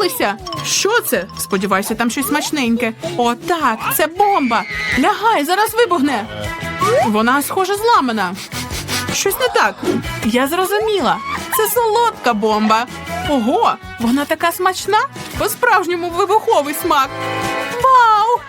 розлетілися. Що це? Сподіваюся, там щось смачненьке. О, так, це бомба. Лягай, зараз вибухне. Вона, схоже, зламана. Щось не так. Я зрозуміла. Це солодка бомба. Ого, вона така смачна. По-справжньому вибуховий смак. Вау!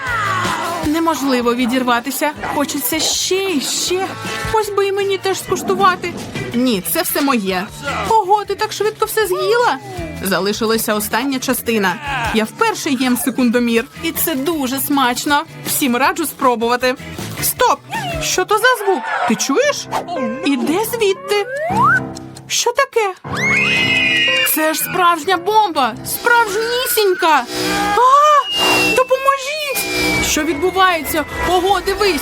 Неможливо відірватися. Хочеться ще і ще. Ось би і мені теж скуштувати. Ні, це все моє. Ого, ти так швидко все з'їла. Залишилася остання частина. Я вперше їм секундомір, і це дуже смачно. Всім раджу спробувати. Стоп! Що то за звук? Ти чуєш? Іде звідти. Що таке? Це ж справжня бомба! Справжнісінька! А! Допоможіть! Що відбувається? Ого, дивись!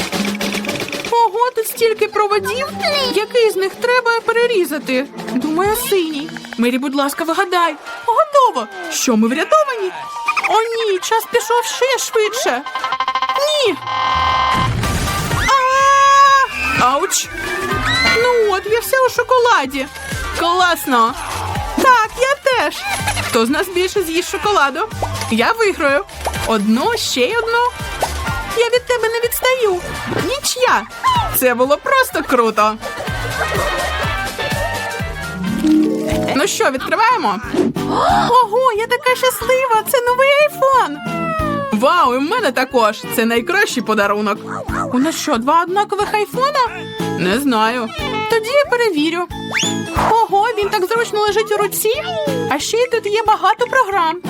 Тут стільки проводів. Який з них треба перерізати? Думаю, синій. Мері, будь ласка, вигадай. Готово. Що ми врятовані? О, ні, час пішов ще швидше. Ні. Ауч! Ну от, я вся у шоколаді. Класно. Так, я теж. Хто з нас більше з'їсть шоколаду? Я виграю. Одну, ще й одну. Я від тебе не відстаю. Нічия. Це було просто круто. Ну що, відкриваємо? Ого, я така щаслива! Це новий айфон. Вау, і в мене також. Це найкращий подарунок. У нас що, два однакових айфона? Не знаю. Тоді я перевірю. Ого, він так зручно лежить у руці. А ще й тут є багато програм.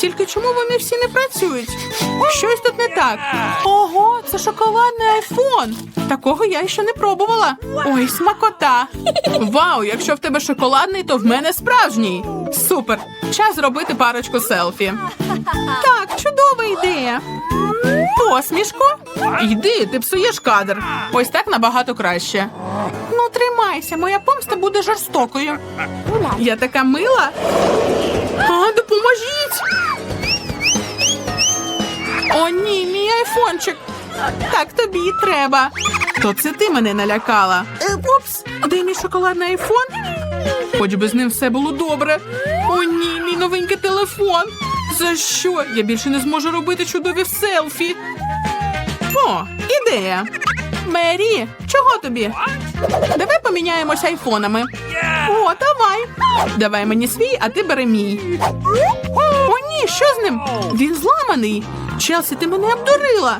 Тільки чому вони всі не працюють? Щось тут не так. Ого, це шоколадний айфон. Такого я ще не пробувала. Ой, смакота. Вау, якщо в тебе шоколадний, то в мене справжній. Супер. Час зробити парочку селфі. Так, чудова ідея. Посмішку? Йди, ти псуєш кадр. Ось так набагато краще. Ну, тримайся, моя помста буде жорстокою. Я така мила. А, допоможіть. О, ні, мій айфончик. Так тобі і треба. То це ти мене налякала. Упс, де мій шоколадний айфон? Хоч би з ним все було добре. О, ні, мій новенький телефон. За що? Я більше не зможу робити чудові селфі. О, ідея. Мері, чого тобі? Давай поміняємося айфонами. О, давай. Давай мені свій, а ти бери мій. О, ні, що з ним? Він зламаний. Челсі, ти мене обдурила.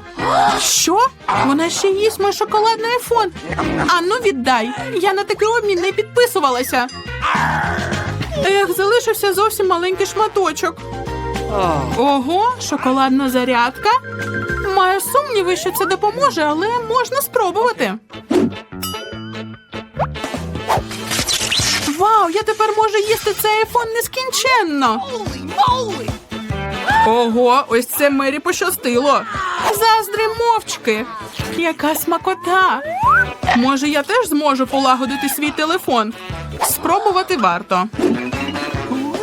Що? Вона ще їсть мій шоколадний айфон. А ну віддай. Я на такий обмін не підписувалася. Ех, залишився зовсім маленький шматочок. Ого, шоколадна зарядка. Маю сумніви, що це допоможе, але можна спробувати. Вау, я тепер можу їсти цей айфон нескінченно. Ого, ось це Мері пощастило. Заздри мовчки. Яка смакота. Може, я теж зможу полагодити свій телефон. Спробувати варто.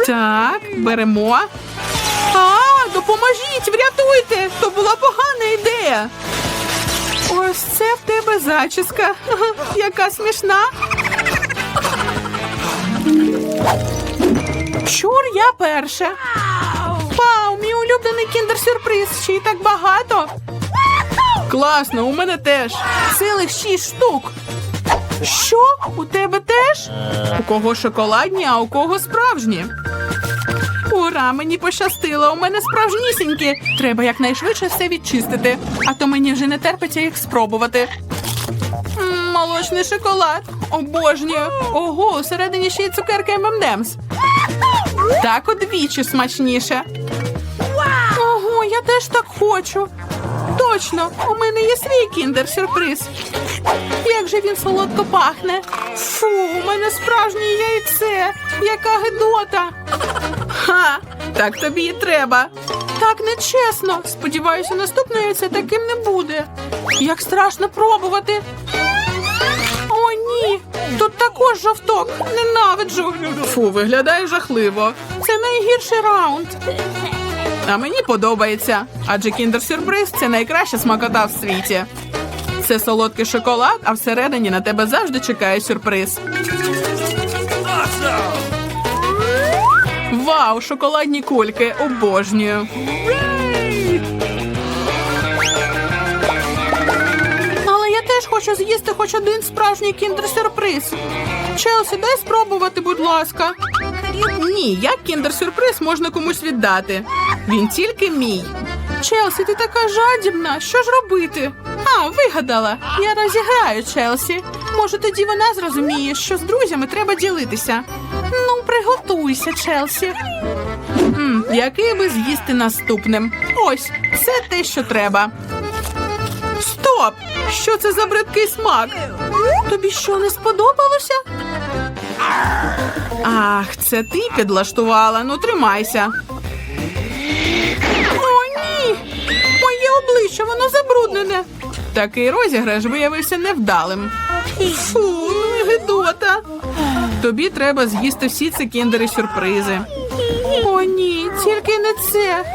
Так, беремо. А, допоможіть, врятуйте! То була погана ідея. Ось це в тебе зачіска. Яка смішна. Чур, я перша. Вау, мій улюблений кіндер-сюрприз. Ще й так багато. Класно, у мене теж. Цілих шість штук. Що? У тебе теж? У кого шоколадні, а у кого справжні? Ура, мені пощастило. У мене справжнісінькі. Треба якнайшвидше все відчистити, а то мені вже не терпиться їх спробувати. Молочний шоколад. Обожнюю. Ого, усередині ще й цукерки ММДМС. Так удвічі смачніше. Ого, я теж так хочу. Точно, у мене є свій кіндер-сюрприз. Як же він солодко пахне. Фу, у мене справжнє яйце. Яка гидота. Ха, так тобі і треба. Так нечесно. Сподіваюся, наступне яйце таким не буде. Як страшно пробувати. Ні! Тут також жовток. Ненавиджу. Фу, виглядає жахливо. Це найгірший раунд. А мені подобається, адже кіндер-сюрприз це найкраща смакота в світі. Це солодкий шоколад, а всередині на тебе завжди чекає сюрприз. Вау, шоколадні кульки, обожнюю. Хочу з'їсти хоч один справжній кіндер-сюрприз. Челсі, дай спробувати, будь ласка. Ні, як кіндер-сюрприз можна комусь віддати. Він тільки мій. Челсі, ти така жадібна. Що ж робити? А, вигадала. Я розіграю Челсі. Може, тоді вона зрозуміє, що з друзями треба ділитися. Ну, приготуйся, Челсі. м який би з'їсти наступним? Ось, це те, що треба. Що це за бридкий смак? Тобі що не сподобалося? Ах, це ти підлаштувала. Ну тримайся. О, ні! Моє обличчя, воно забруднене. Такий розіграш виявився невдалим. Фу, ну гидота. Тобі треба з'їсти всі ці кіндери сюрпризи. О, ні, тільки не це.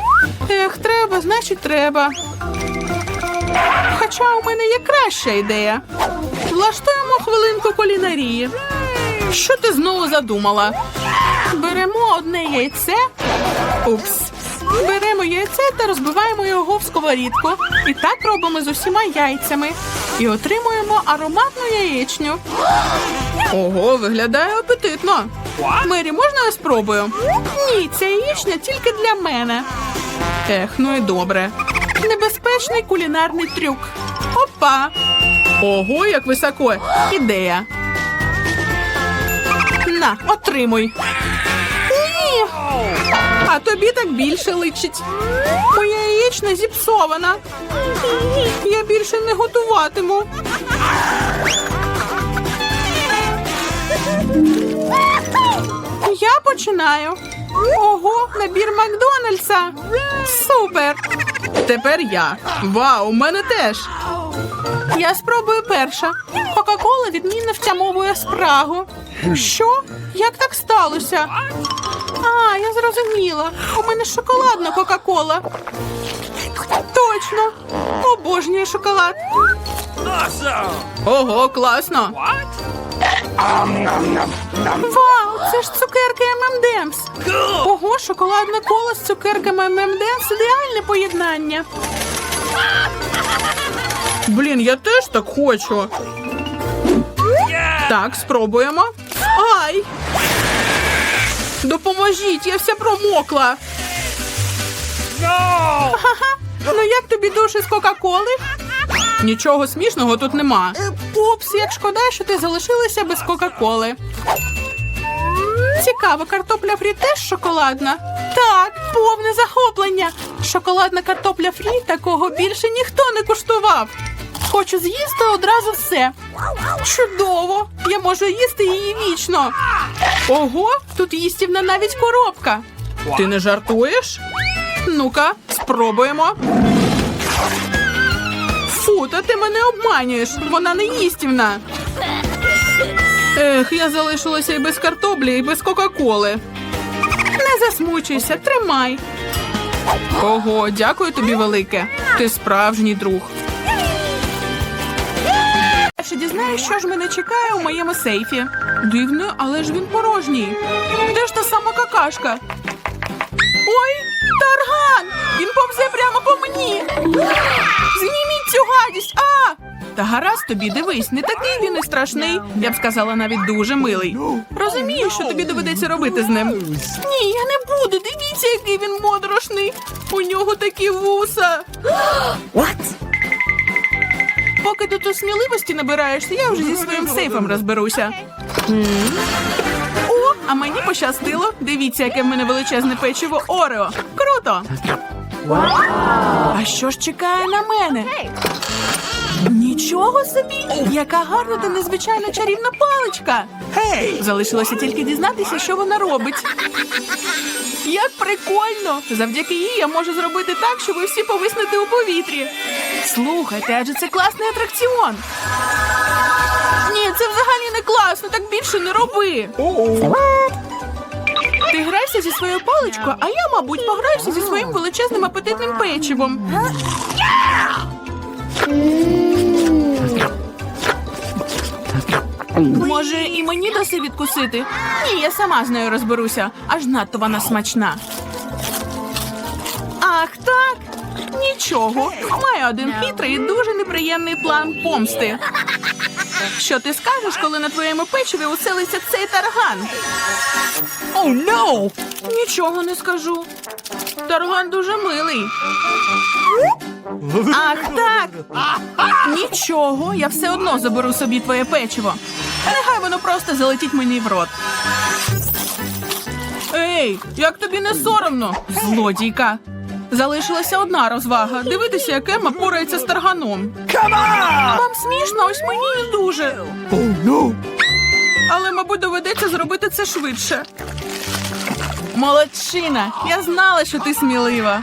Ех, треба, значить треба. Хоча у мене є краща ідея. Влаштуємо хвилинку кулінарії. Що ти знову задумала? Беремо одне яйце. Упс. Беремо яйце та розбиваємо його в сковорідку. І так робимо з усіма яйцями. І отримуємо ароматну яєчню. Ого, виглядає апетитно. Мері, можна я спробую? Ні, ця яєчня тільки для мене. Ех, ну і добре. Небезпечний кулінарний трюк. Опа! Ого, як високо. Ідея. На, отримуй. Ні. А тобі так більше личить. Моя яєчня зіпсована. Я більше не готуватиму. Я починаю. Ого, набір Макдональдса. Супер. Тепер я. Вау, у мене теж. Я спробую перша. Кока-кола відмінно втямовує спрагу. Що? Як так сталося? А, я зрозуміла. У мене шоколадна Кока-кола. Точно. Обожнюю шоколад. Ого, класно. Вау, це ж цукерки ММДМС. Ого, шоколадне коло з цукерками ММДМС – ідеальне поєднання. Блін, я теж так хочу. Так, спробуємо. Ай! Допоможіть, я вся промокла. Ну як тобі душі з Кока-Коли? Нічого смішного тут нема. Упс, як шкода, що ти залишилася без Кока-Коли. Цікаво, картопля фрі теж шоколадна? Так, повне захоплення. Шоколадна картопля фрі такого більше ніхто не куштував. Хочу з'їсти одразу все. Чудово! Я можу їсти її вічно. Ого, тут їстівна навіть коробка. Ти не жартуєш? Ну-ка, спробуємо. Фу, та ти мене обманюєш. Вона не їстівна. Ех, я залишилася і без картоплі, і без Кока-Коли. Не засмучуйся, тримай. Ого, дякую тобі велике. Ти справжній друг. Ще дізнаюсь, що ж мене чекає у моєму сейфі. Дивно, але ж він порожній. Де ж та сама какашка? Ой, тарган! Він повзе прямо по мені. Гадість! А! Та гаразд тобі, дивись, не такий він і страшний. Я б сказала, навіть дуже милий. Розумію, що тобі доведеться робити з ним. Ні, я не буду. Дивіться, який він моторошний. У нього такі вуса. Поки ти тут сміливості набираєшся, я вже зі своїм сейфом розберуся. О, а мені пощастило. Дивіться, яке в мене величезне печиво Орео. Круто! А що ж чекає на мене? Нічого собі! Яка гарна та незвичайна чарівна паличка! Залишилося тільки дізнатися, що вона робить. Як прикольно! Завдяки їй я можу зробити так, що ви всі повиснете у повітрі. Слухайте, адже це класний атракціон. Ні, це взагалі не класно, так більше не роби. Ти грайся зі своєю паличкою, а я, мабуть, пограюся зі своїм величезним апетитним печивом. Може, і мені даси відкусити? Ні, я сама з нею розберуся. Аж надто вона смачна. Ах, так. Нічого. Маю один хитрий і дуже неприємний план помсти. Що ти скажеш, коли на твоєму печиві уселиться цей тарган? Oh no! Нічого не скажу. Тарган дуже милий. Ах, так. Нічого, я все одно заберу собі твоє печиво. Нехай воно просто залетить мені в рот. Ей, як тобі не соромно, злодійка. Залишилася одна розвага. Дивитися, як Ема порається з тарганом. Come on! Вам смішно, ось мені не дуже. Oh no! Але, мабуть, доведеться зробити це швидше. Молодчина! Я знала, що ти смілива.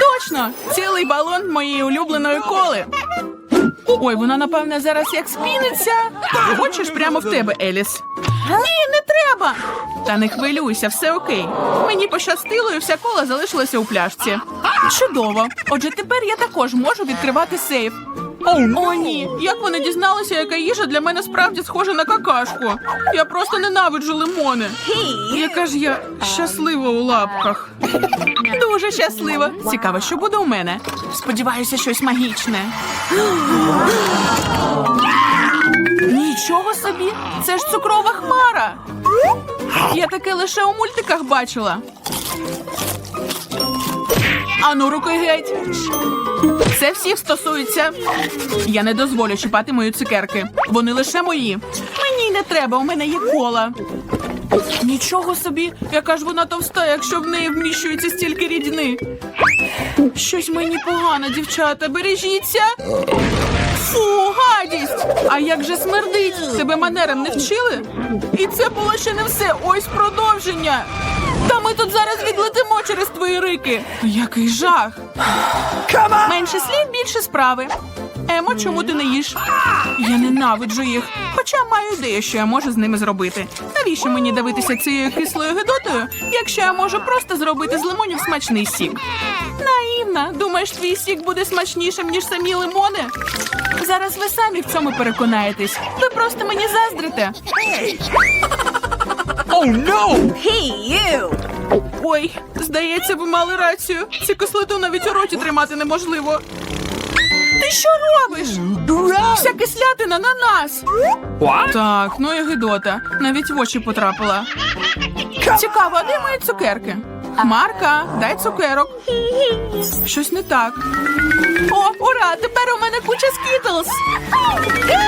Точно! Цілий балон моєї улюбленої коли. Ой, вона, напевне, зараз як спіниться. Хочеш прямо в тебе, Еліс? Ні, не треба. Та не хвилюйся, все окей. Мені пощастило, і вся кола залишилася у пляшці. Чудово. Отже, тепер я також можу відкривати сейф. О, ні, як вони дізналися, яка їжа для мене справді схожа на какашку. Я просто ненавиджу лимони. Яка ж я щаслива у лапках. Дуже щаслива. Цікаво, що буде у мене. Сподіваюся, щось магічне. Нічого собі, це ж цукрова хмара. Я таке лише у мультиках бачила. Ану, руки геть. Це всіх стосується. Я не дозволю чіпати мої цукерки. Вони лише мої. Мені не треба, у мене є кола. Нічого собі, яка ж вона товста, якщо в неї вміщується стільки рідини. Щось мені погано, дівчата, бережіться. Фу, гадість! А як же смердить? Тебе манерам не вчили? І це було ще не все. Ось продовження. Та ми тут зараз відлетимо через твої рики. Який жах! Менше слів, більше справи. Емо, чому ти не їш? Я ненавиджу їх, хоча маю ідею, що я можу з ними зробити. Навіщо мені дивитися цією кислою гидотою, якщо я можу просто зробити з лимонів смачний сік? Наївна, думаєш, твій сік буде смачнішим, ніж самі лимони? Зараз ви самі в цьому переконаєтесь. Ви просто мені заздрите. Oh no! Ой, здається, ви мали рацію. Ці кислоту навіть у роті тримати неможливо. Що робиш? Вся кислятина на нас. What? Так, ну і гидота. Навіть в очі потрапила. Цікаво, а де мої цукерки? Марка, дай цукерок. Щось не так. О, ура! Тепер у мене куча скітлс.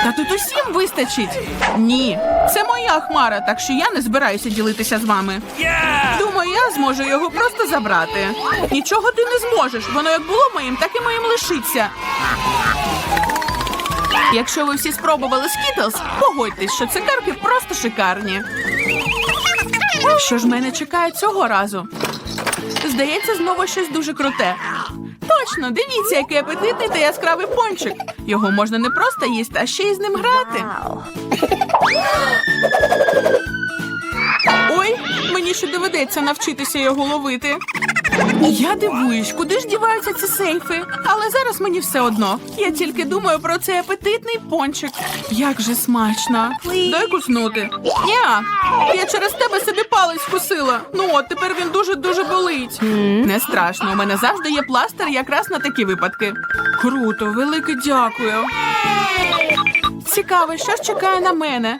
Та тут усім вистачить. Ні, це моя хмара, так що я не збираюся ділитися з вами. Думаю, я зможу його просто забрати. Нічого ти не зможеш. Воно як було моїм, так і моїм лишиться. Якщо ви всі спробували скітлс, погодьтесь, що цукерки просто шикарні. Що ж мене чекає цього разу? Здається, знову щось дуже круте. Точно, дивіться, який апетитний та яскравий пончик. Його можна не просто їсти, а ще й з ним грати. Ой, мені ще доведеться навчитися його ловити. Я дивуюсь, куди ж діваються ці сейфи. Але зараз мені все одно. Я тільки думаю про цей апетитний пончик. Як же смачно. Дай куснути. Ня, я через тебе собі палець вкусила. Ну от тепер він дуже дуже болить. Не страшно. У мене завжди є пластир якраз на такі випадки. Круто, велике дякую. Цікаво, що ж чекає на мене.